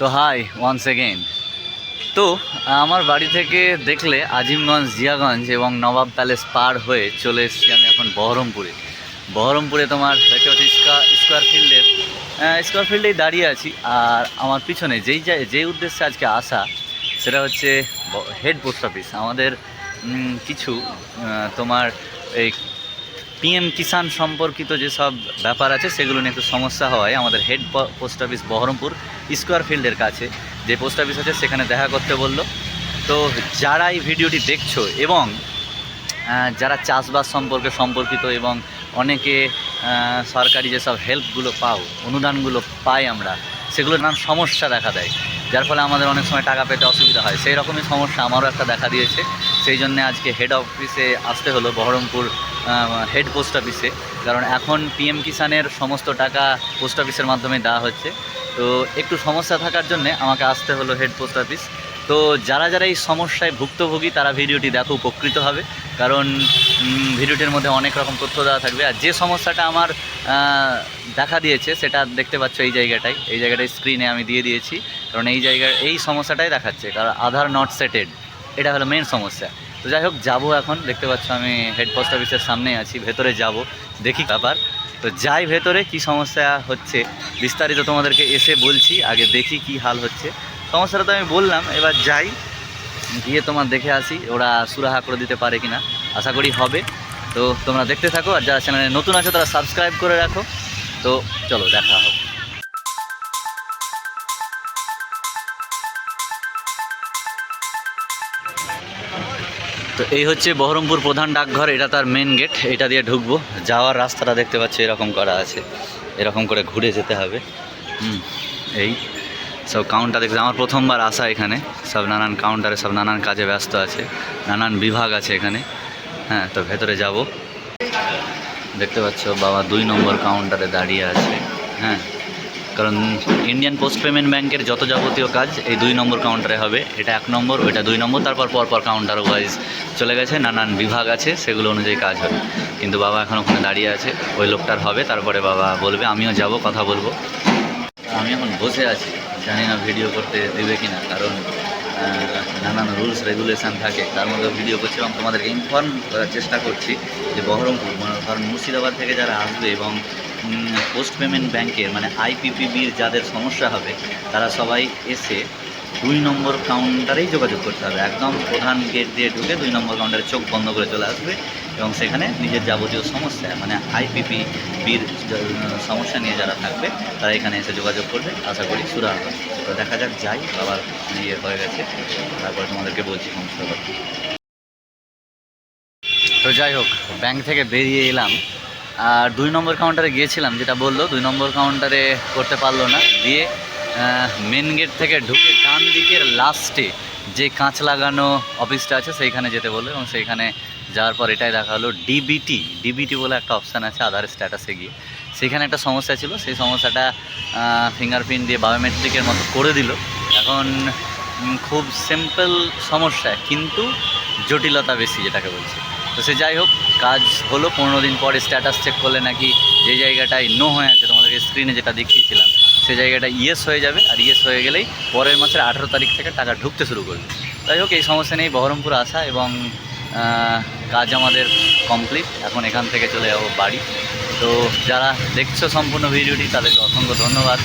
তো high once again তো, আমার বাড়ি থেকে দেখলে আজিমগঞ্জ, জিয়াগঞ্জ এবং নবাব প্যালেস পার হয়ে চলে এসেছি আমি এখন বহরমপুরে। বহরমপুরে তোমার দেখতে স্কোয়ার ফিল্ডের স্কোয়ার ফিল্ডেই দাঁড়িয়ে আছি। আর আমার পিছনে যেই যেই উদ্দেশ্যে আজকে আসা, সেটা হচ্ছে হেড পোস্ট অফিস আমাদের কিছু তোমার এই পিএম কিষাণ সম্পর্কিত যেসব ব্যাপার আছে, সেগুলো নিয়ে একটু সমস্যা হওয়ায় আমাদের head post office Baharampur square ফিল্ডের কাছে, যে পোস্ট অফিস আছে সেখানে দেখা করতে বলল। তো যারা এই ভিডিওটি দেখছ এবং যারা চাষবাস সম্পর্কে সম্পর্কিত এবং অনেকে সরকারি যেসব হেল্পগুলো পাও, অনুদানগুলো পাই আমরা সেগুলো নানান সমস্যা দেখা দেয়। যার ফলে আমাদের অনেক সময় টাকা পেতে অসুবিধা হয়। সেই রকমই সমস্যা আমারও একটা দেখা দিয়েছে। সেই জন্য আজকে হেড অফিসে আসতে হলো, বহরমপুর হেড পোস্ট অফিসে কারণ এখন পিএম কিষানের সমস্ত টাকা পোস্ট অফিসের মাধ্যমে দেওয়া হচ্ছে। তো একটু সমস্যা থাকার জন্যে আমাকে আসতে হলো হেড পোস্ট অফিস তো যারা যারা এই সমস্যায় ভুক্তভোগী, তারা ভিডিওটি দেখো, উপকৃত হবে। কারণ ভিডিওটির মধ্যে অনেক রকম তথ্য দেওয়া থাকবে। আর যে সমস্যাটা আমার দেখা দিয়েছে, সেটা দেখতে পাচ্ছ এই জায়গাটাই এই জায়গাটায় স্ক্রিনে আমি দিয়ে দিয়েছি। কারণ এই জায়গার, এই সমস্যাটাই দেখাচ্ছে। কারণ আধার নট সেটেড এটা হলো মেন সমস্যা। তো যাই হোক, যাব এখন। দেখতে পাচ্ছ আমি হেড পোস্ট অফিসের সামনেই আছি, ভেতরে যাব। দেখি ব্যাপার তো যাই ভেতরে, কি সমস্যা হচ্ছে, বিস্তারিত তোমাদেরকে এসে বলছি, আগে দেখি কি হাল হচ্ছে। সমস্যাটা তো আমি বললাম, এবার যাই, গিয়ে তোমার দেখে আসি, ওরা সুরাহা করে দিতে পারে কিনা। আশা করি হবে। তো তোমরা দেখতে থাকো, আর যারা চ্যানেলে নতুন আছো, তারা সাবস্ক্রাইব করে রাখো। তো চলো, দেখা হোক তো এই হচ্ছে বহরমপুর প্রধান ডাকঘর, এটা তার মেন গেট এটা দিয়ে ঢুকবো। যাওয়ার রাস্তাটা দেখতে পাচ্ছি, এরকম করা আছে। এরকম করে ঘুরে যেতে হবে। হুম, এই। সব কাউন্টার দেখতে আমার প্রথমবার আসা এখানে। সব নানান কাউন্টারে সব নানান কাজে ব্যস্ত আছে। নানান বিভাগ আছে এখানে। হ্যাঁ তো ভেতরে যাব। দেখতে পাচ্ছ, বাবা দুই নম্বর কাউন্টারে দাঁড়িয়ে আছে। হ্যাঁ কারণ ইন্ডিয়ান পোস্ট পেমেন্ট ব্যাংকের যত যাবতীয় কাজ এই দুই নম্বর কাউন্টারে হবে। এটা এক নম্বর, ওইটা দুই নম্বর, তারপর পরপর কাউন্টার ওয়াইজ চলে গেছে, নানান বিভাগ আছে, সেগুলো অনুযায়ী কাজ হবে। কিন্তু বাবা এখন ওখানে দাঁড়িয়ে আছে, ওই লোকটার হবে, তারপরে বাবা বলবে, আমিও যাব, কথা বলব। আমি এখন বসে আছি, জানি না ভিডিও করতে দেবে কি না কারণ নানান রুলস রেগুলেশন থাকে। তার মধ্যে ভিডিও করছি এবং তোমাদেরকে ইনফর্ম করার চেষ্টা করছি যে বহরমপুর মানে কারণ মুর্শিদাবাদ থেকে যারা আসবে এবং পোস্ট পেমেন্ট ব্যাংকের মানে আইপিপিবির যাদের সমস্যা হবে, তারা সবাই এসে দুই নম্বর কাউন্টারেই যোগাযোগ করতে হবে। একদম প্রধান গেট দিয়ে ঢুকে দুই নম্বর কাউন্টারে চোখ বন্ধ করে চলে আসবে এবং সেখানে নিজের যাবতীয় সমস্যা মানে আইপিপি বির সমস্যা নিয়ে যারা থাকবে, তারা এখানে এসে যোগাযোগ করবে। আশা করি সুরা হবে তো দেখা যাক, যাই আবার ইয়ে হয়ে গেছে। তারপরে তোমাদেরকে বলছি সমস্যা তো যাই হোক ব্যাংক থেকে বেরিয়ে এলাম। আর দুই নম্বর কাউন্টারে গিয়েছিলাম, যেটা বলল, দুই নম্বর কাউন্টারে করতে পারল না। দিয়ে মেন গেট থেকে ঢুকে ডান দিকের লাস্টে যে কাঁচ লাগানো অফিসটা আছে, সেইখানে যেতে বলল এবং সেইখানে যাওয়ার পর এটাই দেখা হলো ডিবিটি ডিবিটি বলে একটা অপশান আছে আধার স্ট্যাটাসে গিয়ে। সেখানে একটা সমস্যা ছিল, সেই সমস্যাটা ফিঙ্গারপ্রিন্ট দিয়ে বায়োমেট্রিকের মতো করে দিল। এখন খুব সিম্পল সমস্যা, কিন্তু জটিলতা বেশি যেটাকে বলছে। তো সে যাই হোক, কাজ হলো, পনেরো দিন পরে স্ট্যাটাস চেক করলে নাকি যে জায়গাটায় নো হয়ে আছে, তোমাদেরকে স্ক্রিনে যেটা দেখিয়েছিলাম সেই জায়গাটা ইয়েস হয়ে যাবে আর ইয়েস হয়ে গেলেই পরের মাসের আঠেরো তারিখ থেকে টাকা ঢুকতে শুরু করবে। যাই হোক, এই সমস্যা নেই, বহরমপুর আসা এবং কাজ আমাদের কমপ্লিট এখন এখান থেকে চলে যাব বাড়ি। তো যারা দেখছ সম্পূর্ণ ভিডিওটি, তাদেরকে অসংখ্য ধন্যবাদ।